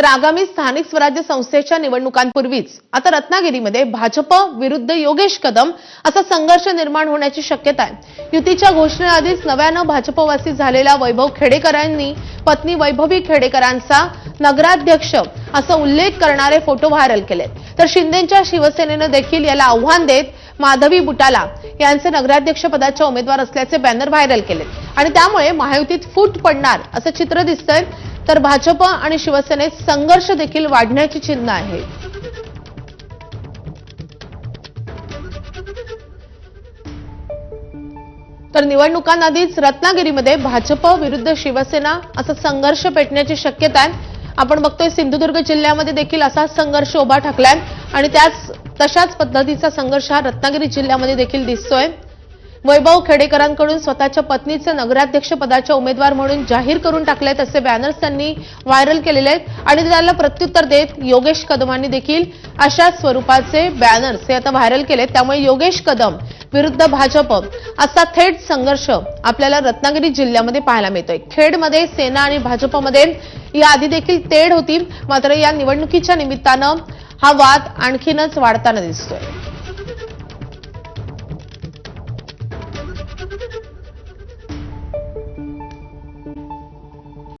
तर आगामी स्थानिक स्वराज्य संस्थेच्या निवडणुकांपूर्वीच आता रत्नागिरीमध्ये भाजप विरुद्ध योगेश कदम असा संघर्ष निर्माण होण्याची शक्यता आहे. युतीच्या घोषणेआधीच नव्यानं भाजपवासी झालेल्या वैभव खेडेकरांनी पत्नी वैभवी खेडेकरांचा नगराध्यक्ष असा उल्लेख करणारे फोटो व्हायरल केले. तर शिंदेच्या शिवसेनेनं देखील याला आव्हान देत माधवी बुटाला यांचे नगराध्यक्ष पदाच्या उमेदवार असल्याचे बॅनर व्हायरल केले. आणि त्यामुळे महायुतीत फूट पडणार असं चित्र दिसतंय. तर भाजप आणि शिवसेनेत संघर्ष देखील वाढण्याची चिन्ह आहे. तर निवडणुकांआधीच रत्नागिरीमध्ये भाजप विरुद्ध शिवसेना असा संघर्ष पेटण्याची शक्यता आहे. आपण बघतोय सिंधुदुर्ग जिल्ह्यामध्ये देखील असाच संघर्ष उभा ठाकलाय आणि त्याच तशाच पद्धतीचा संघर्ष हा रत्नागिरी जिल्ह्यामध्ये देखील दिसतोय. वैभव खेडेकरांकडून स्वतःच्या पत्नीचं नगराध्यक्षपदाच्या उमेदवार म्हणून जाहीर करून टाकलेत असे बॅनर्स त्यांनी व्हायरल केलेले आहेत. आणि त्याला प्रत्युत्तर देत योगेश कदमांनी देखील अशा स्वरूपाचे बॅनर्स हे आता व्हायरल केलेत. त्यामुळे योगेश कदम विरुद्ध भाजप असा थेट संघर्ष आपल्याला रत्नागिरी जिल्ह्यामध्ये पाहायला मिळतोय. खेडमध्ये सेना आणि भाजपमध्ये याआधी देखील तेढ होती. मात्र या निवडणुकीच्या निमित्तानं हा वाद आणखीनच वाढताना दिसतोय.